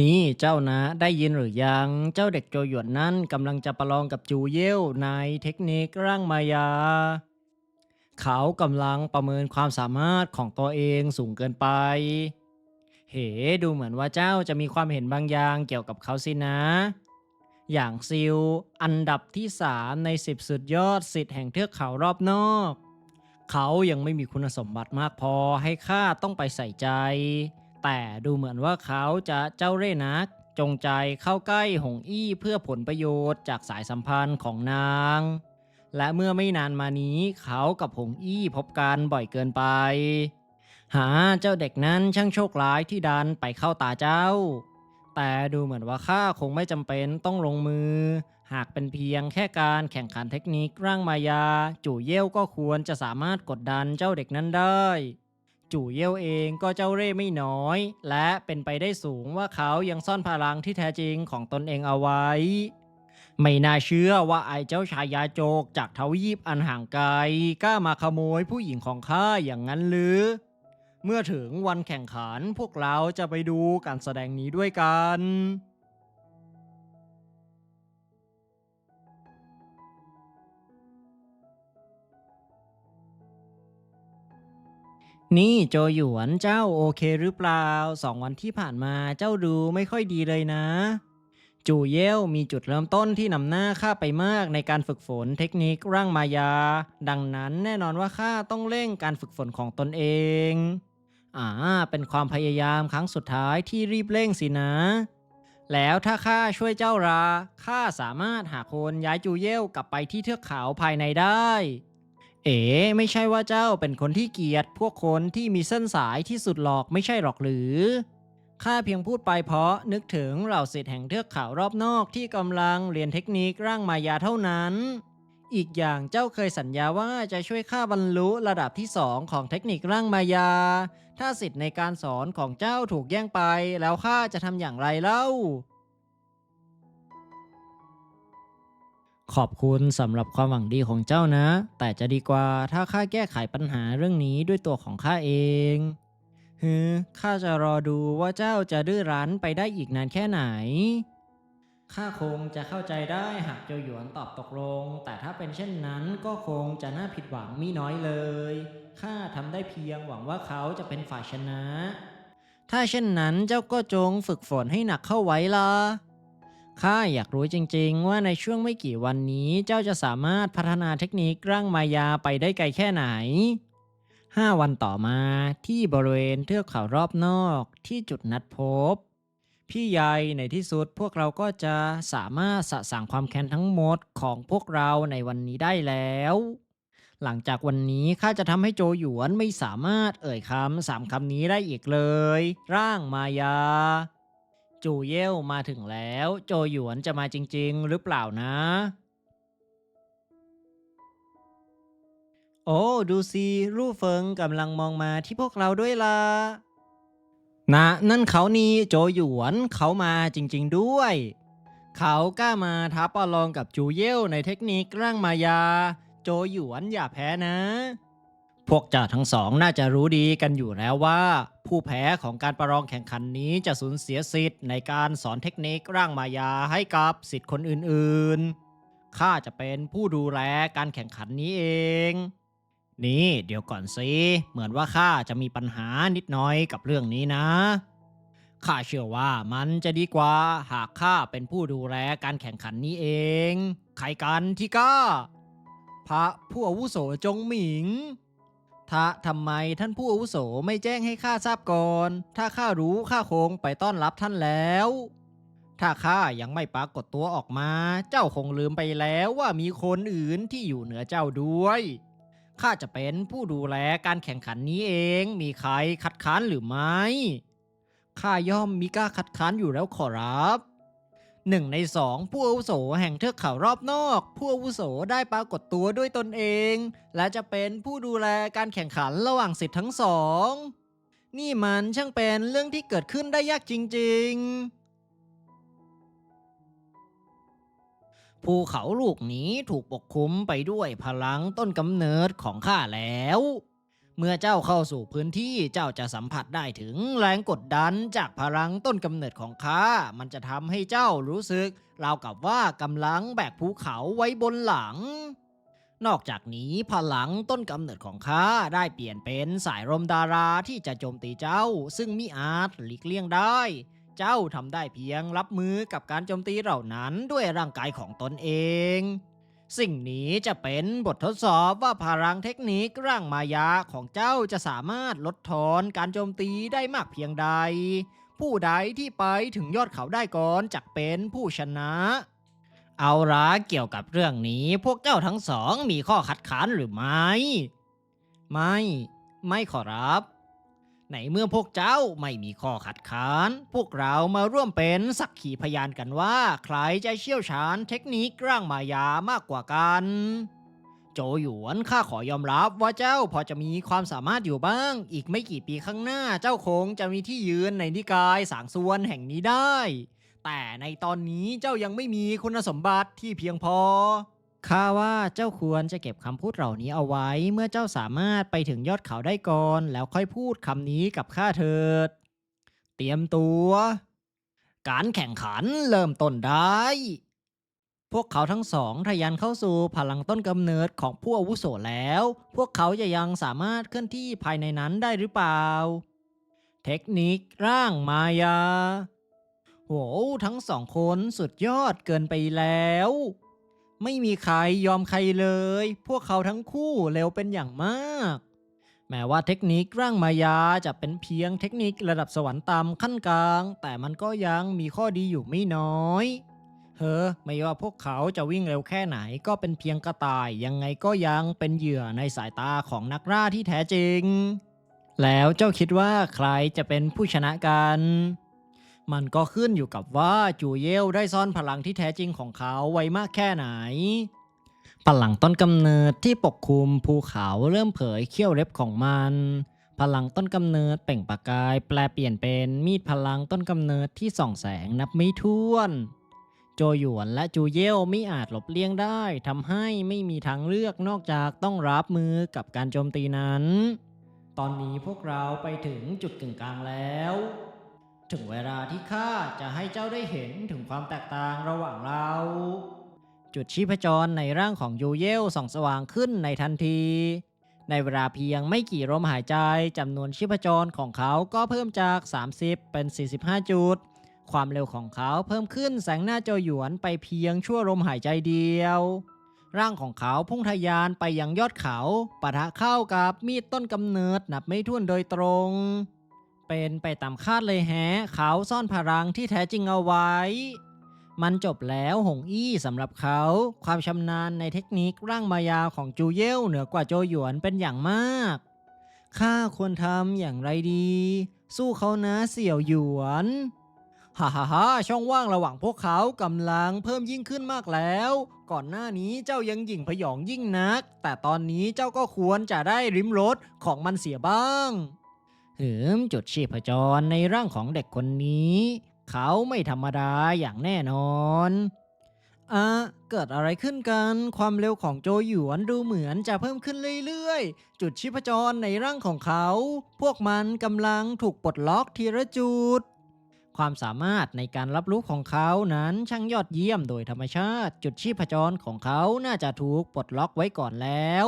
นี่เจ้านะได้ยินหรือยัง เจ้าเด็กโจหยวนนั่นกำลังจะประลองกับจูเย่วในเทคนิคร่างมายา เขากำลังประเมินความสามารถของตัวเองสูงเกินไป เหดูเหมือนว่าเจ้าจะมีความเห็นบางอย่างเกี่ยวกับเขาสินะ อย่างซิลอันดับที่สามในสิบสุดยอดสิทธิ์แห่งเทือกเขารอบนอก เขายังไม่มีคุณสมบัติมากพอให้ข้าต้องไปใส่ใจ แต่ดูเหมือนว่าเขาจะเจ้าเร่ห์นัก จงใจเข้าใกล้หงอี้เพื่อผลประโยชน์จากสายสัมพันธ์ของนาง และเมื่อไม่นานมานี้เขากับหงอี้พบกันบ่อยเกินไป หาเจ้าเด็กนั้นช่างโชคร้ายที่ดันไปเข้าตาเจ้า แต่ดูเหมือนว่าข้าคงไม่จำเป็นต้องลงมือ หากเป็นเพียงแค่การแข่งขันเทคนิคร่างมายา จู่เย่วก็ควรจะสามารถกดดันเจ้าเด็กนั้นได้ จู่เย่วเองก็เจ้าเร่ห์ไม่น้อย และเป็นไปได้สูงว่าเขายังซ่อนพลังที่แท้จริงของตนเองเอาไว้ ไม่น่าเชื่อว่าไอ้เจ้าชายาโจกจากทวีปอันห่างไกลกล้ามาขโมยผู้หญิงของข้าอย่างนั้นหรือ เมื่อถึงวันแข่งขันพวกเราจะไปดูการแสดงนี้ด้วยกัน นี่โจหยวนเจ้าโอเคหรือเปล่าสองวันที่ผ่านมาเจ้าดูไม่ค่อยดีเลยนะ จูเย่วมีจุดเริ่มต้นที่นำหน้าข้าไปมากในการฝึกฝนเทคนิคร่างมายา ดังนั้นแน่นอนว่าข้าต้องเร่งการฝึกฝนของตนเองอ่าเป็นความพยายามครั้งสุดท้ายที่รีบเร่งสินะ แล้วถ้าข้าช่วยเจ้าราข้าสามารถหาคนย้ายจูเย่วกลับไปที่เทือกเขาภายในได้ เอ๋ไม่ใช่ว่าเจ้าเป็นคนที่เกลียดพวกคนที่มีเส้นสายที่สุดหรอกไม่ใช่หรอกหรือข้าเพียงพูดไปเพราะนึกถึงเหล่าศิษย์แห่งเทือกเขารอบนอกที่กำลังเรียนเทคนิคร่างมายาเท่านั้น อีกอย่างเจ้าเคยสัญญาว่าจะช่วยข้าบรรลุระดับที่สองของเทคนิคร่างมายา ถ้าสิทธิ์ในการสอนของเจ้าถูกแย่งไปแล้วข้าจะทำอย่างไรเล่า ขอบคุณสำหรับความหวังดีของเจ้านะ แต่จะดีกว่าถ้าข้าแก้ไขปัญหาเรื่องนี้ด้วยตัวของข้าเองฮือข้าจะรอดูว่าเจ้าจะดื้อรั้นไปได้อีกนานแค่ไหน ข้าคงจะเข้าใจได้หากโจหยวนตอบตกลง แต่ถ้าเป็นเช่นนั้นก็คงจะน่าผิดหวังมิน้อยเลย ข้าทำได้เพียงหวังว่าเขาจะเป็นฝ่ายชนะ ถ้าเช่นนั้นเจ้าก็จงฝึกฝนให้หนักเข้าไว้ล่ะ ข้าอยากรู้จริง ๆ ว่าในช่วงไม่กี่วันนี้เจ้าจะสามารถพัฒนาเทคนิคร่างมายาไปได้ไกลแค่ไหนห้าวันต่อมาที่บริเวณเทือกเขารอบนอกที่จุดนัดพบ พี่ใหญ่ในที่สุดพวกเราก็จะสามารถสะสางความแค้นทั้งหมดของพวกเราในวันนี้ได้แล้ว หลังจากวันนี้ข้าจะทำให้โจหยวนไม่สามารถเอ่ยคำสามคำนี้ได้อีกเลย ร่างมายา จูเย่วมาถึงแล้ว โจหยวนจะมาจริง ๆ หรือเปล่านะ โอ้ ดูสิรูเฟิงกำลังมองมาที่พวกเราด้วยล่ะนะนั่นเขานี่โจหยวนเขามาจริง ๆด้วย เขากล้ามาท้าประลองกับจูเย่วในเทคนิคร่างมายา โจหยวนอย่าแพ้นะ พวกเจ้าทั้งสองน่าจะรู้ดีกันอยู่แล้วว่า ผู้แพ้ของการประลองแข่งขันนี้จะสูญเสียสิทธิ์ในการสอนเทคนิคร่างมายาให้กับสิทธิ์คนอื่นๆ ข้าจะเป็นผู้ดูแลการแข่งขันนี้เอง นี่เดี๋ยวก่อนสิ เหมือนว่าข้าจะมีปัญหานิดน่อยกับเรื่องนี้นะ ข้าเชื่อว่ามันจะดีกว่าหากข้าเป็นผู้ดูแลการแข่งขันนี้เอง ใครกันที่กล้า พระผู้อาวุโสจงหมิง ถ้าทำไมท่านผู้อาวุโสไม่แจ้งให้ข้าทราบก่อน ถ้าข้ารู้ข้าคงไปต้อนรับท่านแล้ว ถ้าข้ายังไม่ปรากฏตัวออกมา เจ้าคงลืมไปแล้วว่ามีคนอื่นที่อยู่เหนือเจ้าด้วยข้าจะเป็นผู้ดูแลการแข่งขันนี้เอง มีใครคัดค้านหรือไม่ ข้าย่อมมีกล้าคัดค้านอยู่แล้วขอรับ หนึ่งในสองผู้อาวุโสแห่งเทือกเขารอบนอก ผู้อาวุโสได้ปรากฏตัวด้วยตนเอง และจะเป็นผู้ดูแลการแข่งขันระหว่างสิทธิ์ทั้งสอง นี่มันช่างเป็นเรื่องที่เกิดขึ้นได้ยากจริง ๆภูเขาลูกนี้ถูกปกคลุมไปด้วยพลังต้นกำเนิดของข้าแล้ว เมื่อเจ้าเข้าสู่พื้นที่เจ้าจะสัมผัสได้ถึงแรงกดดันจากพลังต้นกำเนิดของข้ามันจะทำให้เจ้ารู้สึกราวกับว่ากำลังแบกภูเขาไว้บนหลัง นอกจากนี้พลังต้นกำเนิดของข้าได้เปลี่ยนเป็นสายลมดาราที่จะโจมตีเจ้า ซึ่งมิอาจหลีกเลี่ยงได้ เจ้าทำได้เพียงรับมือกับการโจมตีเหล่านั้นด้วยร่างกายของตนเอง สิ่งนี้จะเป็นบททดสอบว่าพลังเทคนิคร่างมายาของเจ้าจะสามารถลดทอนการโจมตีได้มากเพียงใด ผู้ใดที่ไปถึงยอดเขาได้ก่อนจะเป็นผู้ชนะ เอาละเกี่ยวกับเรื่องนี้พวกเจ้าทั้งสองมีข้อคัดค้านหรือไม่ ไม่ ไม่ขอรับ ในเมื่อพวกเจ้าไม่มีข้อขัดค้านพวกเรามาร่วมเป็นสักขีพยานกันว่า ใครจะเชี่ยวชาญเทคนิคร่างมายามากกว่ากัน โจหยวนข้าขอยอมรับว่าเจ้าพอจะมีความสามารถอยู่บ้าง อีกไม่กี่ปีข้างหน้าเจ้าคงจะมีที่ยืนในนิกายสางส่วนแห่งนี้ได้ แต่ในตอนนี้เจ้ายังไม่มีคุณสมบัติที่เพียงพอ ข้าว่าเจ้าควรจะเก็บคำพูดเหล่านี้เอาไว้เมื่อเจ้าสามารถไปถึงยอดเขาได้ก่อน แล้วค่อยพูดคำนี้กับข้าเถิด เตรียมตัว การแข่งขันเริ่มต้นได้ พวกเขาทั้งสองทะยานเข้าสู่พลังต้นกำเนิดของผู้อาวุโสแล้ว พวกเขาจะยังสามารถเคลื่อนที่ภายในนั้นได้หรือเปล่า เทคนิคร่างมายา โห ทั้งสองคนสุดยอดเกินไปแล้ว ไม่มีใครยอมใครเลย พวกเขาทั้งคู่เร็วเป็นอย่างมาก แม้ว่าเทคนิคร่างมายาจะเป็นเพียงเทคนิคระดับสวรรค์ต่ำขั้นกลาง แต่มันก็ยังมีข้อดีอยู่ไม่น้อยเฮ้อไม่ว่าพวกเขาจะวิ่งเร็วแค่ไหนก็เป็นเพียงกระต่าย ยังไงก็ยังเป็นเหยื่อในสายตาของนักล่าที่แท้จริง แล้วเจ้าคิดว่าใครจะเป็นผู้ชนะกัน มันก็ขึ้นอยู่กับว่าจูเยลได้ซ่อนพลังที่แท้จริงของเขาไว้มากแค่ไหน พลังต้นกำเนิดที่ปกคลุมภูเขาเริ่มเผยเขี้ยวเล็บของมัน พลังต้นกำเนิดเปล่งประกาย แปลเปลี่ยนเป็นมีดพลังต้นกำเนิดที่ส่องแสงนับไม่ถ้วน โจหยวนและจูเยลไม่อาจหลบเลี่ยงได้ทำให้ไม่มีทางเลือกนอกจากต้องรับมือกับการโจมตีนั้น ตอนนี้พวกเราไปถึงจุดกึ่งกลางแล้ว ถึงเวลาที่ข้าจะให้เจ้าได้เห็นถึงความแตกต่างระหว่างเรา จุดชีพจรในร่างของยูเยลส่องสว่างขึ้นในทันที ในเวลาเพียงไม่กี่ลมหายใจจำนวนชีพจรของเขาก็เพิ่มจาก 30 เป็น 45 จุด ความเร็วของเขาเพิ่มขึ้นแสงหน้าโจหยวนไปเพียงชั่วลมหายใจเดียว ร่างของเขาพุ่งทะยานไปยังยอดเขาปะทะเข้ากับมีดต้นกำเนิดนับไม่ถ้วนโดยตรง เป็นไปตามคาดเลยแฮะเขาซ่อนพลังที่แท้จริงเอาไว้ มันจบแล้วหงอี้สำหรับเขา ความชำนาญในเทคนิคร่างมายาของจูเยลเหนือกว่าโจหยวนเป็นอย่างมากข้าควรทำอย่างไรดี สู้เขานะเสี่ยวหยวนฮ่าฮ่าฮ่าช่องว่างระหว่างพวกเขากำลังเพิ่มยิ่งขึ้นมากแล้ว ก่อนหน้านี้เจ้ายังหยิ่งพยองยิ่งนัก แต่ตอนนี้เจ้าก็ควรจะได้ริมรสของมันเสียบ้าง หืมจุดชีพจรในร่างของเด็กคนนี้ เขาไม่ธรรมดาอย่างแน่นอนอะเกิดอะไรขึ้นกัน ความเร็วของโจหยวนดูเหมือนจะเพิ่มขึ้นเรื่อยๆ จุดชีพจรในร่างของเขา พวกมันกำลังถูกปลดล็อกทีละจุด ความสามารถในการรับรู้ของเขานั้นช่างยอดเยี่ยมโดยธรรมชาติ จุดชีพจรของเขาน่าจะถูกปลดล็อกไว้ก่อนแล้ว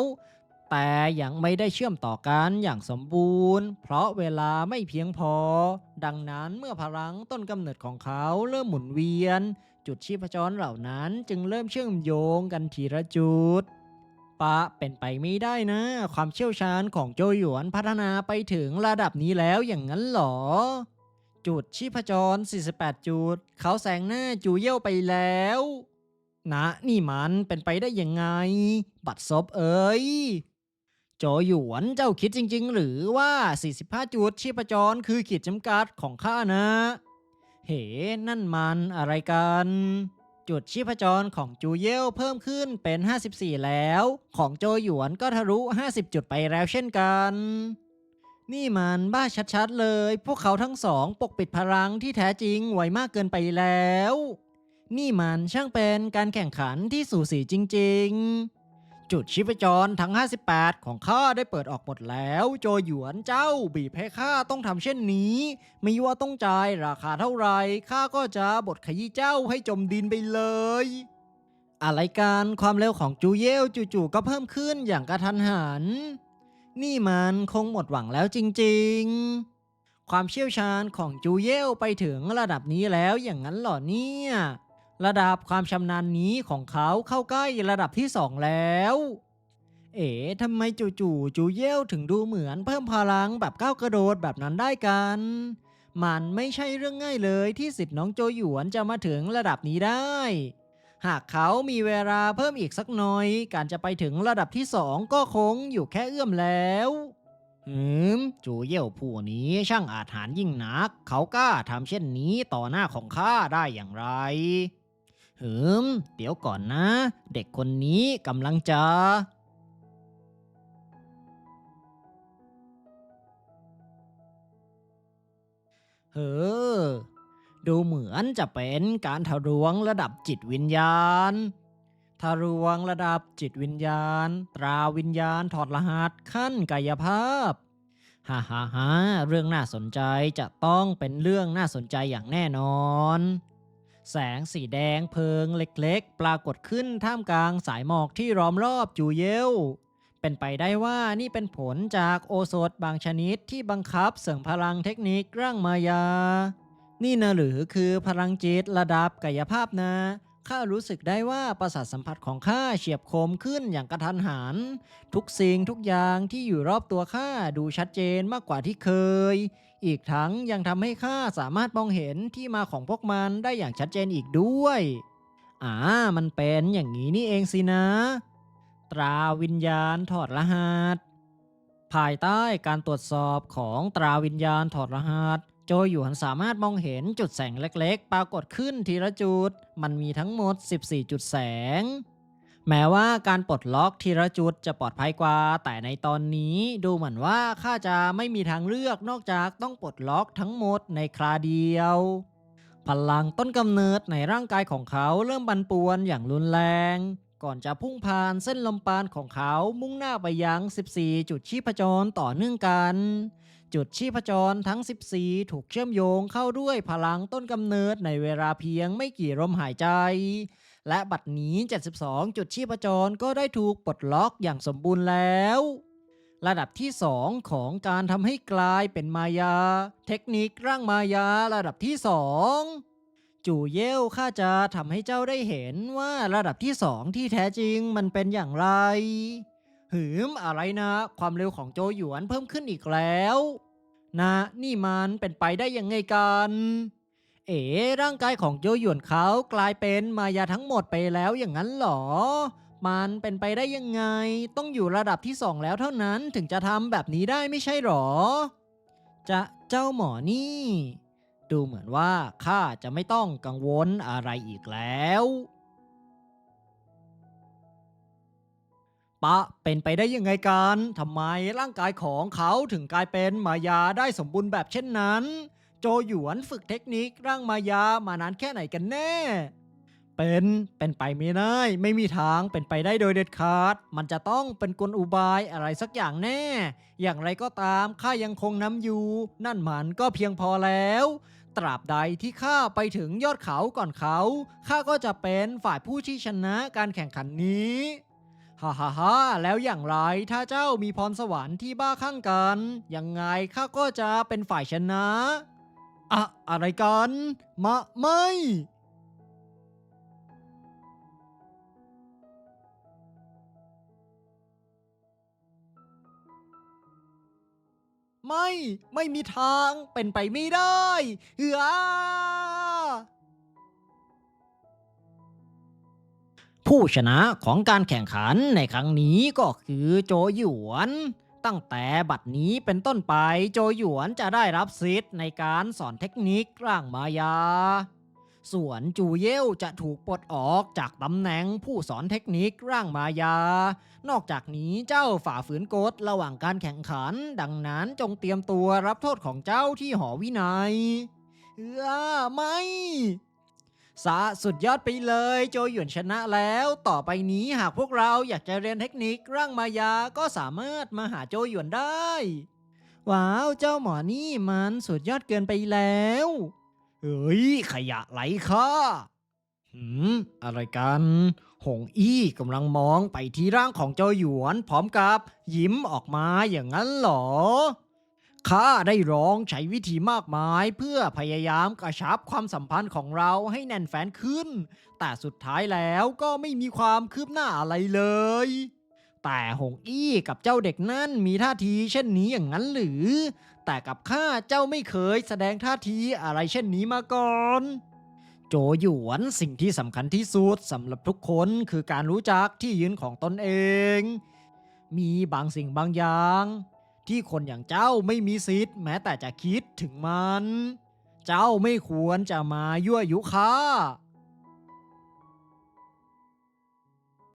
แต่ยังไม่ได้เชื่อมต่อกันอย่างสมบูรณ์ เพราะเวลาไม่เพียงพอ ดังนั้นเมื่อพลังต้นกำเนิดของเขาเริ่มหมุนเวียน จุดชีพจรเหล่านั้นจึงเริ่มเชื่อมโยงกันทีละจุดปะเป็นไปไม่ได้นะ ความเชี่ยวชาญของโจหยวนพัฒนาไปถึงระดับนี้แล้วอย่างนั้นหรอ จุดชีพจร 48 จุด เขาแซงหน้าจูเย่ยวไปแล้ว นะนี่มันเป็นไปได้ยังไง บัตรซบเอ้ย โจหยวนเจ้าคิดจริง ๆ หรือว่า 45 จุดชีพจรคือขีดจำกัดของข้านะเฮ้นั่นมันอะไรกัน จุดชีพจรของจูเย่เพิ่มขึ้นเป็น 54 แล้ว ของโจหยวนก็ทะลุ 50 จุดไปแล้วเช่นกัน นี่มันบ้าชัดๆเลย พวกเขาทั้งสองปกปิดพลังที่แท้จริงไว้มากเกินไปแล้ว นี่มันช่างเป็นการแข่งขันที่สูสีจริง ๆ จุดชีพจรทั้ง 58 ของข้าได้เปิดออกหมดแล้ว โจหยวนเจ้าบีบให้ข้าต้องทำเช่นนี้ไม่ว่าต้องจ่ายราคาเท่าไรข้าก็จะบดขยี้เจ้าให้จมดินไปเลย อะไรกันความเร็วของจูเยลจู่ๆก็เพิ่มขึ้นอย่างกระทันหัน นี่มันคงหมดหวังแล้วจริง ๆ ความเชี่ยวชาญของจูเยลไปถึงระดับนี้แล้วอย่างนั้นเหรอเนี่ย ระดับความชำนาญนี้ของเขาเข้าใกล้ระดับที่สองแล้ว เอ๋ทำไมจู่ๆจูเยลถึงดูเหมือนเพิ่มพลังแบบก้าวกระโดดแบบนั้นได้กัน มันไม่ใช่เรื่องง่ายเลยที่สิทธิ์น้องโจหยวนจะมาถึงระดับนี้ได้ หากเขามีเวลาเพิ่มอีกสักหน่อย การจะไปถึงระดับที่สองก็คงอยู่แค่เอื้อมแล้วหืมจูเย่ยวผู้นี้ช่างอาถรรพ์ยิ่งนัก เขากล้าทำเช่นนี้ต่อหน้าของข้าได้อย่างไร หืมเดี๋ยวก่อนนะ เด็กคนนี้กำลังจะ เฮ้อ ดูเหมือนจะเป็นการทะลวงระดับจิตวิญญาณทะลวงระดับจิตวิญญาณ ตราวิญญาณถอดรหัสขั้นกายภาพฮ่าฮ่าฮ่าเรื่องน่าสนใจจะต้องเป็นเรื่องน่าสนใจอย่างแน่นอน แสงสีแดงเพลิงเล็กๆ ปรากฏขึ้นท่ามกลางสายหมอกที่ล้อมรอบจูเยล เป็นไปได้ว่านี่เป็นผลจากโอโซตบางชนิดที่บังคับเสริมพลังเทคนิคร่างมายา นี่นะหรือคือพลังจิตระดับกายภาพนะข้ารู้สึกได้ว่าประสาทสัมผัสของข้าเฉียบคมขึ้นอย่างกระทันหัน ทุกสิ่งทุกอย่างที่อยู่รอบตัวข้าดูชัดเจนมากกว่าที่เคย อีกทั้งยังทำให้ข้าสามารถมองเห็นที่มาของพวกมันได้อย่างชัดเจนอีกด้วย อ่า มันเป็นอย่างนี้นี่เองสินะ ตราวิญญาณถอดรหัส ภายใต้การตรวจสอบของตราวิญญาณถอดรหัส โจหยวนสามารถมองเห็นจุดแสงเล็กๆ ปรากฏขึ้นทีละจุด มันมีทั้งหมด 14 จุดแสง แม้ว่าการปลดล็อกทีละจุดจะปลอดภัยกว่า แต่ในตอนนี้ดูเหมือนว่าข้าจะไม่มีทางเลือกนอกจากต้องปลดล็อกทั้งหมดในคราเดียว พลังต้นกำเนิดในร่างกายของเขาเริ่มบันป่วนอย่างรุนแรง ก่อนจะพุ่งผ่านเส้นลมปานของเขามุ่งหน้าไปยัง 14 จุดชีพจรต่อเนื่องกัน จุดชีพจรทั้ง 14 ถูกเชื่อมโยงเข้าด้วยพลังต้นกำเนิดในเวลาเพียงไม่กี่ลมหายใจ และบัดนี้ 72 จุดชีพจรก็ได้ถูกปลดล็อกอย่างสมบูรณ์แล้ว ระดับที่ 2 ของการทำให้กลายเป็นมายา เทคนิคร่างมายาระดับที่ 2 จู่เย่วข้าจะทำให้เจ้าได้เห็นว่าระดับที่ 2 ที่แท้จริงมันเป็นอย่างไร หืมอะไรนะ ความเร็วของโจหยวนเพิ่มขึ้นอีกแล้ว นะนี่มันเป็นไปได้ยังไงกัน เอ๋ร่างกายของโจหยวนเขากลายเป็นมายาทั้งหมดไปแล้วอย่างนั้นเหรอ มันเป็นไปได้ยังไง ต้องอยู่ระดับที่สองแล้วเท่านั้นถึงจะทำแบบนี้ได้ไม่ใช่หรอ จะเจ้าหมอนี่ ดูเหมือนว่าข้าจะไม่ต้องกังวลอะไรอีกแล้วปะเป็นไปได้ยังไงกันทำไมร่างกายของเขาถึงกลายเป็นมายาได้สมบูรณ์แบบเช่นนั้น โจหยวนฝึกเทคนิคร่างมายามานานแค่ไหนกันแน่ เป็นเป็นไปไม่ได้ ไม่มีทางเป็นไปได้โดยเด็ดขาด มันจะต้องเป็นกลอุบายอะไรสักอย่างแน่ อย่างไรก็ตามข้ายังคงนำอยู่ นั่นมันก็เพียงพอแล้ว ตราบใดที่ข้าไปถึงยอดเขาก่อนเขาข้าก็จะเป็นฝ่ายผู้ที่ชนะการแข่งขันนี้ฮ่าฮ่าฮ่าแล้วอย่างไรถ้าเจ้ามีพรสวรรค์ที่บ้าคลั่งกัน ยังไงข้าก็จะเป็นฝ่ายชนะ อะอะไรกันมะไม่ ไม่ ไม่มีทางเป็นไปไม่ได้เฮ้อผู้ชนะของการแข่งขันในครั้งนี้ก็คือโจหยวน ตั้งแต่บัดนี้เป็นต้นไปโจหยวนจะได้รับสิทธิ์ในการสอนเทคนิคร่างมายา ส่วนจูเย่วจะถูกปลดออกจากตำแหน่งผู้สอนเทคนิคร่างมายา นอกจากนี้เจ้าฝ่าฝืนกฎระหว่างการแข่งขัน ดังนั้นจงเตรียมตัวรับโทษของเจ้าที่หอวินัย เออไม่ สะสุดยอดไปเลย โจหยวนชนะแล้ว ต่อไปนี้หากพวกเราอยากจะเรียนเทคนิคร่างมายาก็สามารถมาหาโจหยวนได้ ว้าวเจ้าหมอนี่มันสุดยอดเกินไปแล้ว เฮ้ย ขยะไหลค่าหืมอะไรกัน หงอี้กำลังมองไปที่ร่างของเจ้าหยวน พร้อมกับยิ้มออกมาอย่างนั้นเหรอ ข้าได้ร้องใช้วิธีมากมาย เพื่อพยายามกระชับความสัมพันธ์ของเราให้แน่นแฟนขึ้น แต่สุดท้ายแล้วก็ไม่มีความคืบหน้าอะไรเลย แต่หงอี้กับเจ้าเด็กนั่นมีท่าทีเช่นนี้อย่างนั้นหรือ แต่กับข้าเจ้าไม่เคยแสดงท่าทีอะไรเช่นนี้มาก่อนโจหยวนสิ่งที่สำคัญที่สุดสำหรับทุกคนคือการรู้จักที่ยืนของตนเอง มีบางสิ่งบางอย่าง ที่คนอย่างเจ้าไม่มีสิทธิ์แม้แต่จะคิดถึงมัน เจ้าไม่ควรจะมายั่วยุข้า